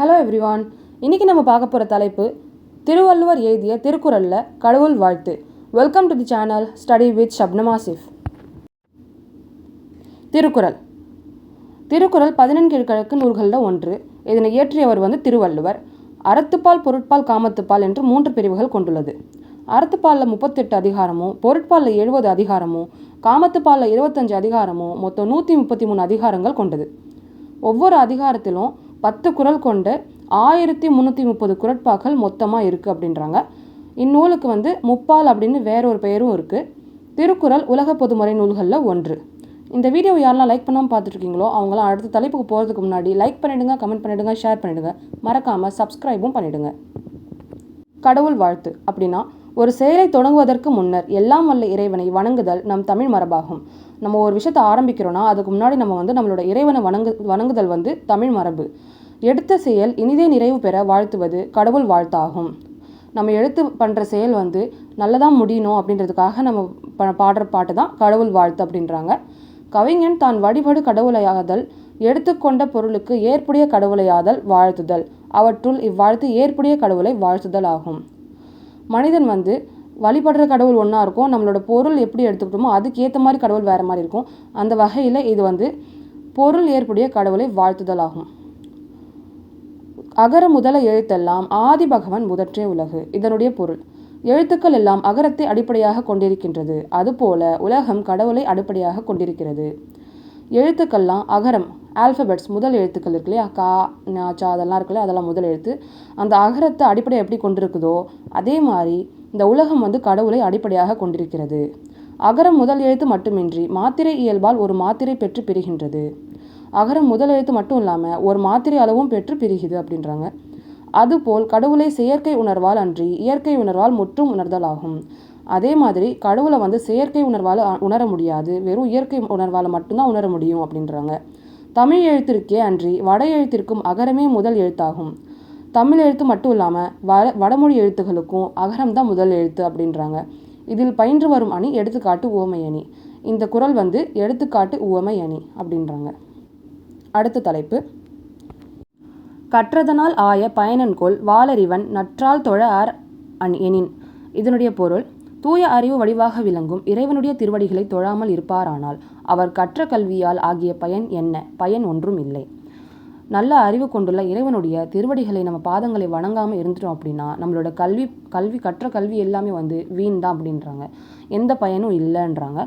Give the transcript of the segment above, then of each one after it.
Hello everyone இன்னைக்கு நம்ம பார்க்க போகிற தலைப்பு திருவள்ளுவர் எழுதிய திருக்குறளில் கடவுள் வாழ்த்து. Welcome to the channel study with Shabnama Sif Thirukkural. Thirukkural பதினெண்கிழக்கு நூல்களில் ஒன்று. இதனை இயற்றியவர் வந்து திருவள்ளுவர். அறத்துப்பால் பொருட்பால் காமத்துப்பால் என்று மூன்று பிரிவுகள் கொண்டுள்ளது. அறத்துப்பாலில் முப்பத்தெட்டு அதிகாரமும் பொருட்பாலில் எழுபது அதிகாரமும் காமத்துப்பாலில் இருபத்தஞ்சு அதிகாரமும் மொத்தம் நூற்றி முப்பத்தி மூணு அதிகாரங்கள் கொண்டது. ஒவ்வொரு அதிகாரத்திலும் பத்து குறள் கொண்டு ஆயிரத்தி முந்நூற்றி முப்பது குரட்பாக்கள் மொத்தமாக இருக்குது அப்படின்றாங்க. இந்நூலுக்கு வந்து முப்பால் அப்படின்னு வேற ஒரு பெயரும் இருக்குது திருக்குறள் உலக பொதுமறை நூல்களில் ஒன்று. இந்த வீடியோ யாரெல்லாம் லைக் பண்ணாமல் பார்த்துட்ருக்கீங்களோ அவங்களாம் அடுத்த தலைப்புக்கு போகிறதுக்கு முன்னாடி லைக் பண்ணிவிடுங்க கமெண்ட் பண்ணிவிடுங்க ஷேர் பண்ணிவிடுங்க மறக்காமல் சப்ஸ்கிரைபும் பண்ணிவிடுங்க கடவுள் வாழ்த்து அப்படின்னா ஒரு செயலை தொடங்குவதற்கு முன்னர் எல்லாம் வல்ல இறைவனை வணங்குதல் நம் தமிழ் மரபாகும். நம்ம ஒரு விஷயத்தை ஆரம்பிக்கிறோன்னா அதுக்கு முன்னாடி நம்ம வந்து நம்மளோட இறைவனை வணங்கு வணங்குதல் வந்து தமிழ் மரபு. எடுத்த செயல் இனிதே நிறைவு பெற வாழ்த்துவது கடவுள் வாழ்த்தாகும். நம்ம எடுத்து பண்ணுற செயல் வந்து நல்லதாக முடியணும் அப்படின்றதுக்காக நம்ம ப பாடுற பாட்டு தான் கடவுள் வாழ்த்து அப்படின்றாங்க. கவிஞன் தான் வழிபடு கடவுளையாதல் எடுத்துக்கொண்ட பொருளுக்கு ஏற்புடைய கடவுளையாதல் வாழ்த்துதல். அவற்றுள் இவ்வாழ்த்து ஏற்புடைய கடவுளை வாழ்த்துதல் ஆகும். மனிதன் வந்து வழிபடுற கடவுள் ஒன்றா இருக்கும் நம்மளோட பொருள் எப்படி எடுத்துக்கிட்டோமோ அதுக்கேற்ற மாதிரி கடவுள் வேறு மாதிரி இருக்கும். அந்த வகையில் இது வந்து பொருள் ஏற்புடைய கடவுளை வாழ்த்துதல் ஆகும். அகர முதல எழுத்தெல்லாம் ஆதி பகவன் முதற்றே உலகு இதனுடைய பொருள். எழுத்துக்கள் எல்லாம் அகரத்தை அடிப்படையாக கொண்டிருக்கின்றது. அதுபோல உலகம் கடவுளை அடிப்படையாக கொண்டிருக்கிறது. எழுத்துக்கள்லாம் அகரம் ஆல்ஃபபெட்ஸ் முதல் எழுத்துக்கள் இருக்கு இல்லையா? கா சா அதெல்லாம் இருக்குல்ல அதெல்லாம் முதல் எழுத்து. அந்த அகரத்தை அடிப்படை எப்படி கொண்டிருக்குதோ அதே மாதிரி இந்த உலகம் வந்து கடவுளை அடிப்படையாக கொண்டிருக்கிறது. அகரம் முதல் எழுத்து மட்டுமின்றி மாத்திரை இயல்பால் ஒரு மாத்திரை பெற்று பிரிகின்றது. அகரம் முதல் எழுத்து மட்டும் இல்லாமல் ஒரு மாத்திரை அளவும் பெற்று பிரிகுது அப்படின்றாங்க. அதுபோல் கடவுளை செயற்கை உணர்வால் அன்றி இயற்கை உணர்வால் முற்றும் உணர்தல் ஆகும். அதே மாதிரி கடவுளை வந்து செயற்கை உணர்வால் உணர முடியாது. வெறும் இயற்கை உணர்வால் மட்டும்தான் உணர முடியும் அப்படின்றாங்க. தமிழ் எழுத்திற்கே அன்றி வட எழுத்திற்கும் அகரமே முதல் எழுத்தாகும். தமிழ் எழுத்து மட்டும் இல்லாமல் வட வடமொழி எழுத்துகளுக்கும் அகரம் தான் முதல் எழுத்து அப்படின்றாங்க. இதில் பயின்று வரும் அணி எடுத்துக்காட்டு உவமை அணி இந்த குரல் வந்து எடுத்துக்காட்டு உவமை அணி அப்படின்றாங்க. அடுத்த தலைப்பு. கற்றதனால் ஆய பயனன்கொள் வாளறிவன் நற்றால் தொழ அர் அணி எனின். இதனுடைய பொருள் தூய அறிவு வடிவாக விளங்கும் இறைவனுடைய திருவடிகளை தொழாமல் இருப்பாரானால் அவர் கற்ற கல்வியால் ஆகிய பயன் என்ன? பயன் ஒன்றும் இல்லை. நல்ல அறிவு கொண்டுள்ள இறைவனுடைய திருவடிகளை நம்ம பாதங்களை வணங்காமல் இருந்துட்டோம் அப்படின்னா நம்மளோட கல்வி கல்வி கற்ற கல்வி எல்லாமே வந்து வீண் தான் அப்படின்றாங்க. எந்த பயனும் இல்லைன்றாங்க.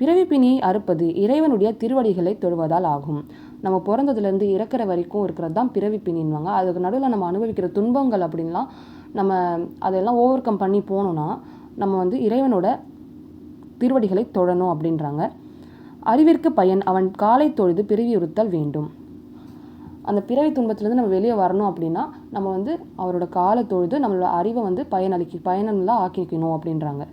பிறவி அறுப்பது இறைவனுடைய திருவடிகளை தொழுவதால் ஆகும். நம்ம பிறந்ததுலேருந்து இறக்குற வரைக்கும் இருக்கிறது தான் பிறவி பிணின்வாங்க அதுக்கு நடுவில் நம்ம அனுபவிக்கிற துன்பங்கள் அப்படின்லாம் நம்ம அதெல்லாம் ஓவர் கம் பண்ணி போனோம்னா நம்ம வந்து இறைவனோட திருவடிகளை தொழணும் அப்படின்றாங்க. அறிவிற்கு பயன் அவன் காலை தொழுது பிறவியுறுத்தல் வேண்டும். அந்த பிறவி துன்பத்திலேருந்து நம்ம வெளியே வரணும் அப்படின்னா நம்ம வந்து அவரோட காலை தொழுது நம்மளோட அறிவை வந்து பயனளிக்க பயனெல்லாம் ஆக்கிக்கணும் அப்படின்றாங்க.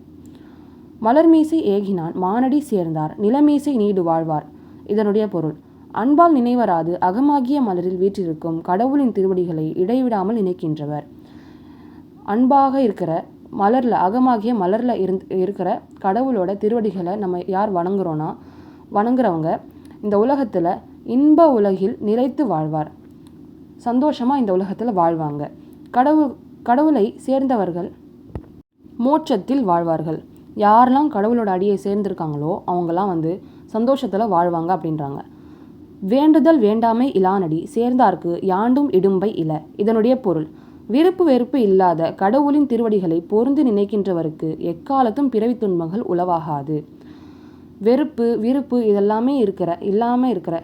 மலர்மீசை ஏகினான் மானடி சேர்ந்தார் நிலமீசை நீடு வாழ்வார். இதனுடைய பொருள் அன்பால் நினைவராது அகமாகிய மலரில் வீற்றிருக்கும் கடவுளின் திருவடிகளை இடைவிடாமல் நினைக்கின்றவர். அன்பாக இருக்கிற மலரில் அகமாகிய மலரில் இருந் இருக்கிற கடவுளோட திருவடிகளை நம்ம யார் வணங்குறோன்னா வணங்குறவங்க இந்த உலகத்தில் இன்ப உலகில் நிலைத்து வாழ்வார். சந்தோஷமாக இந்த உலகத்தில் வாழ்வாங்க. கடவுள் கடவுளை சேர்ந்தவர்கள் மோட்சத்தில் வாழ்வார்கள். யாரெல்லாம் கடவுளோட அடியை சேர்ந்திருக்காங்களோ அவங்கெல்லாம் வந்து சந்தோஷத்தில் வாழ்வாங்க அப்படின்றாங்க. வேண்டுதல் வேண்டாமை இலானடி சேர்ந்தார்க்கு யாண்டும் இடும்பை இல. இதனுடைய பொருள் விருப்பு வெறுப்பு இல்லாத கடவுளின் திருவடிகளை பொருந்து நினைக்கின்றவருக்கு எக்காலத்தும் பிறவி துன்பங்கள் உளவாகாது. வெறுப்பு விருப்பு இதெல்லாமே இருக்கிற இல்லாமல் இருக்கிற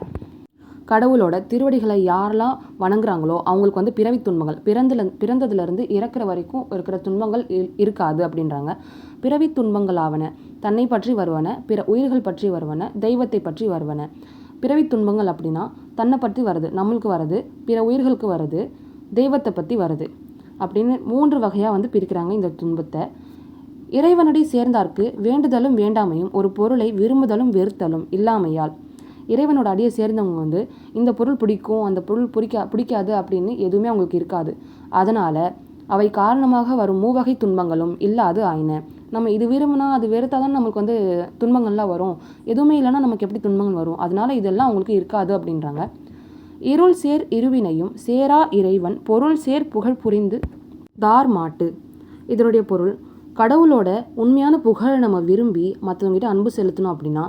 கடவுளோட திருவடிகளை யாரெல்லாம் வணங்குறாங்களோ அவங்களுக்கு வந்து பிறவி துன்பங்கள் பிறந்துல பிறந்ததுலேருந்து இறக்குற வரைக்கும் இருக்கிற துன்பங்கள் இருக்காது அப்படின்றாங்க. பிறவி துன்பங்களாவன தன்னை பற்றி வருவன பிற உயிர்கள் பற்றி வருவன தெய்வத்தை பற்றி வருவன. பிறவி துன்பங்கள் அப்படின்னா தன்னை பற்றி வருது நம்மளுக்கு வருது பிற உயிர்களுக்கு வருது தெய்வத்தை பற்றி வருது அப்படின்னு மூன்று வகையாக வந்து பிரிக்கிறாங்க இந்த துன்பத்தை. இறைவனடி சேர்ந்தார்க்கு வேண்டுதலும் வேண்டாமையும் ஒரு பொருளை விரும்புதலும் வெறுத்தலும் இல்லாமையால். இறைவனோட அடியை சேர்ந்தவங்க வந்து இந்த பொருள் பிடிக்கும் அந்த பொருள் பிடிக்கா பிடிக்காது அப்படின்னு எதுவுமே அவங்களுக்கு இருக்காது. அதனால் அவை காரணமாக வரும் மூவகை துன்பங்களும் இல்லாது ஆயின. நம்ம இது விரும்பினா அது வெறுத்தால் தான் நமக்கு வந்து துன்பங்கள்லாம் வரும். எதுவுமே இல்லைன்னா நமக்கு எப்படி துன்பங்கள் வரும்? அதனால இதெல்லாம் அவங்களுக்கு இருக்காது அப்படின்றாங்க. இருள் சேர் இருவினையும் சேரா இறைவன் பொருள் சேர் புகழ் புரிந்து தார் மாட்டு. இதனுடைய பொருள் கடவுளோட உண்மையான புகழை நம்ம விரும்பி மற்றவங்ககிட்ட அன்பு செலுத்தணும் அப்படின்னா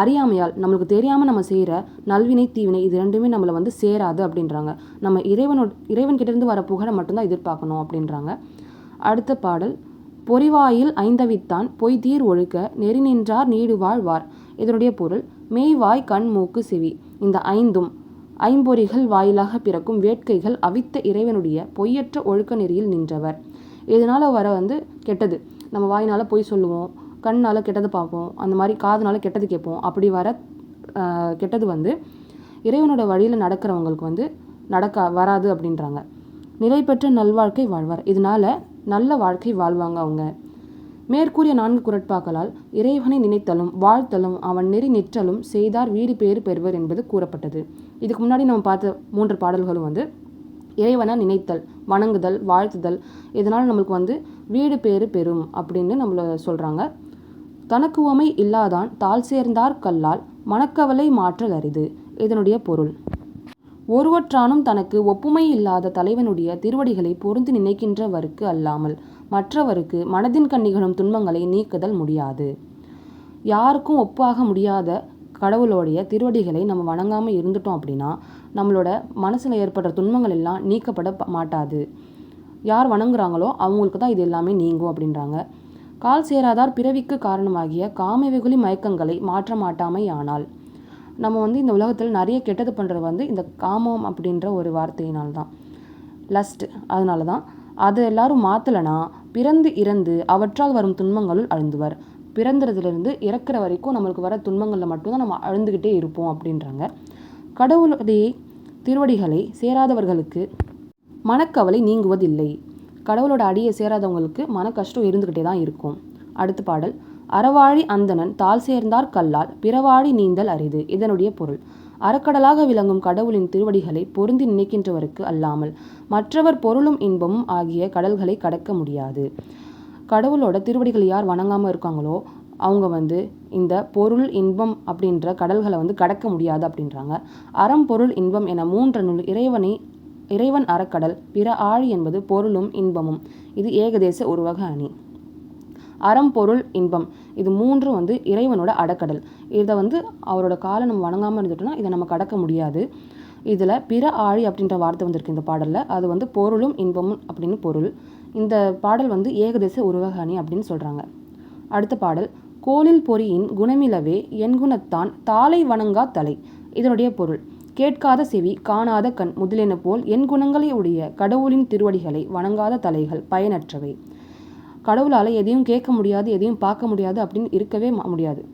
அறியாமையால் நம்மளுக்கு தெரியாமல் நம்ம செய்கிற நல்வினை தீவினை இது ரெண்டுமே நம்மளை வந்து சேராது அப்படின்றாங்க. நம்ம இறைவனோட இறைவன்கிட்டேருந்து வர புகழை மட்டும்தான் எதிர்பார்க்கணும் அப்படின்றாங்க. அடுத்த பாடல் பொறிவாயில் ஐந்தவித்தான் பொய்தீர் ஒழுக்க நெறி நின்றார் நீடு வாழ்வார். இதனுடைய பொருள் மெய்வாய் கண் மூக்கு செவி. இந்த ஐந்தும் ஐம்பொறிகள் வாயிலாக பிறக்கும் வேட்கைகள் அவித்த இறைவனுடைய பொய்யற்ற ஒழுக்க நெறியில் நின்றவர். இதனால் வர வந்து கெட்டது. நம்ம வாயினால் பொய் சொல்லுவோம் கண்ணால் கெட்டது பார்ப்போம் அந்த மாதிரி காதுனால் கெட்டது கேட்போம். அப்படி வர கெட்டது வந்து இறைவனோட வழியில் நடக்கிறவங்களுக்கு வந்து நடக்க வராது அப்படின்றாங்க. நிலை பெற்ற நல்வாழ்க்கை வாழ்வார். இதனால நல்ல வாழ்க்கை வாழ்வாங்க அவங்க. மேற்கூறிய நான்கு குரட்பாக்களால் இறைவனை நினைத்தலும் வாழ்த்தலும் அவன் நெறி நிற்றலும் செய்தார் வீடு பேறு பெறுவர் என்பது கூறப்பட்டது. இதுக்கு முன்னாடி நம்ம பார்த்த மூன்று பாடல்களும் வந்து இறைவனை நினைத்தல் வணங்குதல் வாழ்த்துதல் இதனால் நம்மளுக்கு வந்து வீடு பேறு பெறும் அப்படின்னு நம்மளை சொல்கிறாங்க தனக்கு உவமை இல்லாதான் தால் சேர்ந்தார் கல்லால் மனக்கவலை மாற்றல் அரிது. இதனுடைய பொருள். ஒருவற்றானும் தனக்கு ஒப்புமை இல்லாத தலைவனுடைய திருவடிகளை பொருந்து நினைக்கின்றவருக்கு அல்லாமல் மற்றவருக்கு மனதின் கண்ணிகளும் துன்பங்களை நீக்குதல் முடியாது. யாருக்கும் ஒப்பாக முடியாத கடவுளோடைய திருவடிகளை நம்ம வணங்காமல் இருந்துட்டோம் அப்படின்னா நம்மளோட மனசில் ஏற்படுற துன்பங்கள் எல்லாம் நீக்கப்பட மாட்டாது. யார் வணங்குறாங்களோ அவங்களுக்கு தான் இது எல்லாமே நீங்கும் அப்படின்றாங்க. கால் சேராதார் பிறவிக்கு காரணமாகிய காமவெகுலி மயக்கங்களை மாற்ற மாட்டாமை ஆனால் நம்ம வந்து இந்த உலகத்தில் நிறைய கெட்டது பண்ணுறது வந்து இந்த காமம் அப்படின்ற ஒரு வார்த்தையினால் தான் லஸ்ட் அதனால தான் அதை எல்லாரும் மாற்றலைனா பிறந்து இறந்து அவற்றால் வரும் துன்பங்களுள் அழுந்துவர். பிறந்ததுலேருந்து இறக்குற வரைக்கும் நம்மளுக்கு வர துன்பங்களில் மட்டும்தான் நம்ம அழுந்துக்கிட்டே இருப்போம் அப்படின்றாங்க. கடவுளுடைய திருவடிகளை சேராதவர்களுக்கு மனக்கவலை நீங்குவதில்லை. கடவுளோட அடியை சேராதவங்களுக்கு மன கஷ்டம் இருந்துக்கிட்டே தான் இருக்கும். அடுத்த பாடல். அறவாழி அந்தணன் தால் சேர்ந்தார் கல்லால் பிறவாழி நீந்தல் அரிது இதனுடைய பொருள். அறக்கடலாக விளங்கும் கடவுளின் திருவடிகளை பொருந்தி நினைக்கின்றவருக்கு அல்லாமல் மற்றவர் பொருளும் இன்பமும் ஆகிய கடல்களை கடக்க முடியாது. கடவுளோட திருவடிகளை யார் வணங்காமல் இருக்காங்களோ அவங்க வந்து இந்த பொருள் இன்பம் அப்படின்ற கடல்களை வந்து கடக்க முடியாது அப்படின்றாங்க. அறம் பொருள் இன்பம் என மூன்று நூல் இறைவனை இறைவன் அறக்கடல் பிற ஆழி என்பது பொருளும் இன்பமும். இது ஏகதேச உருவக அணி. அறம் பொருள் இன்பம் இது மூன்றும் வந்து இறைவனோட அடக்கடல். இதை வந்து அவரோட காலை நம்ம வணங்காமல் இருந்துட்டோம்னா இதை நம்ம கடக்க முடியாது. இதில் பிற ஆழி அப்படின்ற வார்த்தை வந்திருக்கு இந்த பாடலில். அது வந்து பொருளும் இன்பமும் அப்படின்னு பொருள். இந்த பாடல் வந்து ஏகதேச உருவக அணி அப்படின்னு சொல்கிறாங்க அடுத்த பாடல். கோலில் பொறியின் குணமிலவே என் குணத்தான் தாளை வணங்கா தலை. இதனுடைய பொருள் கேட்காத செவி காணாத கண் முதலென போல் என் குணங்களை உடைய கடவுளின் திருவடிகளை வணங்காத தலைகள் பயனற்றவை. கடவுளால் எதையும் கேட்க முடியாது எதையும் பார்க்க முடியாது அப்படின்னு இருக்கவே முடியாது.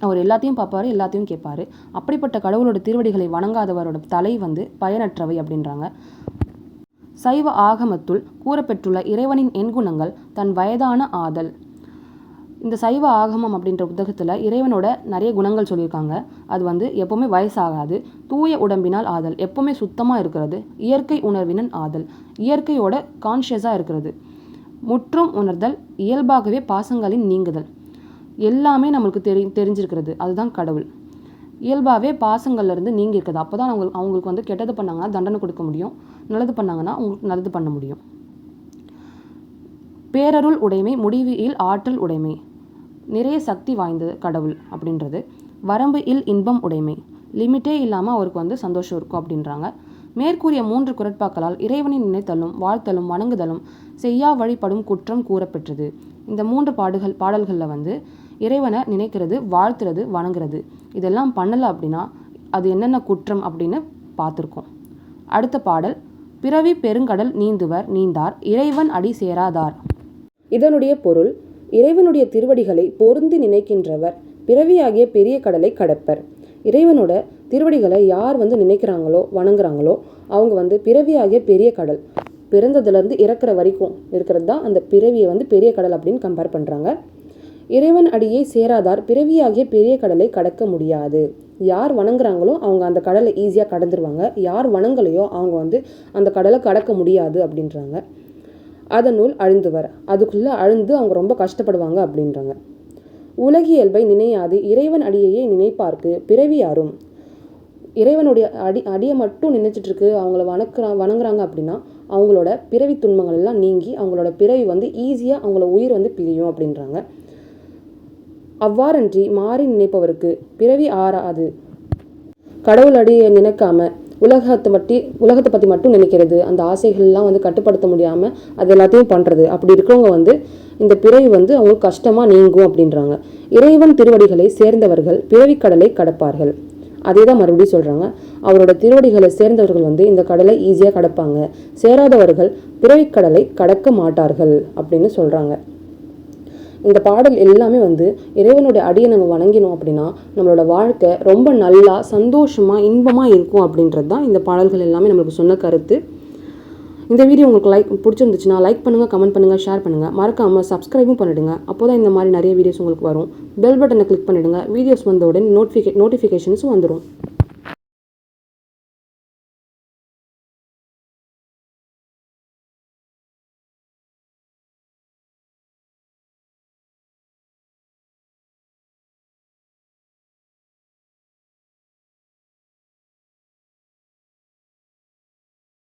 அவர் எல்லாத்தையும் பார்ப்பாரு எல்லாத்தையும் கேட்பாரு. அப்படிப்பட்ட கடவுளோட திருவடிகளை வணங்காதவரோட தலை வந்து பயனற்றவை அப்படின்றாங்க. சைவ ஆகமத்துள் கூறப்பெற்றுள்ள இறைவனின் எண்குணங்கள் தன் வயதான ஆதல் இந்த சைவ ஆகமம் அப்படின்ற புத்தகத்தில் இறைவனோட நிறைய குணங்கள் சொல்லியிருக்காங்க. அது வந்து எப்போவுமே வயசாகாது தூய உடம்பினால் ஆதல் எப்போவுமே சுத்தமாக இருக்கிறது இயற்கை உணர்வினன் ஆதல் இயற்கையோட கான்ஷியஸாக இருக்கிறது. முற்றும் உணர்தல் இயல்பாகவே பாசங்களின் நீங்குதல். எல்லாமே நம்மளுக்கு தெரி தெரிஞ்சிருக்கிறது. அதுதான் கடவுள். இயல்பாகவே பாசங்கள்லேருந்து நீங்கி இருக்குது அப்போ தான் அவங்களுக்கு அவங்களுக்கு வந்து கெட்டது பண்ணாங்கன்னா தண்டனை கொடுக்க முடியும். நல்லது பண்ணாங்கன்னா அவங்களுக்கு நல்லது பண்ண முடியும். பேரருள் உடைமை முடிவில் ஆற்றல் உடைமை. நிறைய சக்தி வாய்ந்தது கடவுள் அப்படின்றது. வரம்பு இல் இன்பம் உடைமை. லிமிட்டே இல்லாமல் அவருக்கு வந்து சந்தோஷம் இருக்கும் அப்படின்றாங்க. மேற்கூறிய மூன்று குரட்பாக்களால் இறைவனின் நினைத்தலும் வாழ்த்தலும் வணங்குதலும் செய்யா வழிபடும் குற்றம் கூறப்பெற்றது. இந்த மூன்று பாடுகள் பாடல்களில் வந்து இறைவனை நினைக்கிறது வாழ்த்துறது வணங்குறது. இதெல்லாம் பண்ணலை அப்படின்னா அது என்னென்ன குற்றம் அப்படின்னு பார்த்துருக்கோம். அடுத்த பாடல் பிறவி பெருங்கடல் நீந்துவர் நீந்தார் இறைவன் அடி சேராதார். இதனுடைய பொருள் இறைவனுடைய திருவடிகளை பொருந்தி நினைக்கின்றவர். பிறவியாகிய பெரிய கடலை கடப்பர். இறைவனோட திருவடிகளை யார் வந்து நினைக்கிறாங்களோ வணங்குறாங்களோ அவங்க வந்து பிறவியாகிய பெரிய கடல். பிறந்ததுலேருந்து இறக்குற வரைக்கும் இருக்கிறது தான் அந்த பிறவியை வந்து பெரிய கடல் அப்படின்னு கம்பேர் பண்ணுறாங்க இறைவன் அடியே சேராதார் பிறவியாகிய பெரிய கடலை கடக்க முடியாது. யார் வணங்குறாங்களோ அவங்க அந்த கடலை ஈஸியாக கடந்துருவாங்க. யார் வணங்கலையோ அவங்க வந்து அந்த கடலை கடக்க முடியாது அப்படின்றாங்க. அத நூல் அழிந்து வர. அதுக்குள்ளே அழுந்து அவங்க ரொம்ப கஷ்டப்படுவாங்க அப்படின்றாங்க. உலகியல்பை நினையாது. இறைவன் அடியையே நினைப்பார்க்கு. பிறவி யாரும்? இறைவனுடைய அடி அடியை மட்டும் நினைச்சிட்ருக்கு அவங்கள வணக்கிறா வணங்குறாங்க அப்படின்னா அவங்களோட பிறவி துன்பங்கள் எல்லாம் நீங்கி அவங்களோட பிறவி வந்து ஈஸியாக அவங்கள உயிர் வந்து பிரியும் அப்படின்றாங்க. அவ்வாறன்றி மாறி நினைப்பவருக்கு பிறவி ஆறாது. கடவுள் அடியை நினைக்காம உலகத்தை பற்றி உலகத்தை பற்றி மட்டும் நினைக்கிறது. அந்த ஆசைகள்லாம் வந்து கட்டுப்படுத்த முடியாமல் அது எல்லாத்தையும் பண்ணுறது அப்படி இருக்கிறவங்க வந்து இந்த பிறவி வந்து அவங்களுக்கு கஷ்டமாக நீங்கும் அப்படின்றாங்க. இறைவன் திருவடிகளை சேர்ந்தவர்கள் பிறவி கடலை கடப்பார்கள். அதே தான் மறுபடியும் சொல்கிறாங்க அவரோட திருவடிகளை சேர்ந்தவர்கள் வந்து இந்த கடலை ஈஸியாக கடப்பாங்க. சேராதவர்கள் பிறவிக்கடலை கடக்க மாட்டார்கள் அப்படின்னு சொல்கிறாங்க இந்த பாடல் எல்லாமே வந்து இறைவனுடைய அடியை நம்ம வணங்கினோம் அப்படின்னா நம்மளோட வாழ்க்கை ரொம்ப நல்லா சந்தோஷமாக இன்பமாக இருக்கும் அப்படின்றது தான் இந்த பாடல்கள் எல்லாமே நம்மளுக்கு சொன்ன கருத்து. இந்த வீடியோ உங்களுக்கு லைக் பிடிச்சிருந்துச்சுன்னா லைக் பண்ணுங்கள் கமெண்ட் பண்ணுங்கள் ஷேர் பண்ணுங்கள் மறக்காமல் சப்ஸ்கிரைபும் பண்ணிடுங்க. அப்போ தான் இந்த மாதிரி நிறைய வீடியோஸ் உங்களுக்கு வரும். பெல் பட்டனை கிளிக் பண்ணிடுங்க. வீடியோஸ் வந்தவுடன் நோட்டிஃபிகே நோட்டிஃபிகேஷன்ஸும் வந்துடும்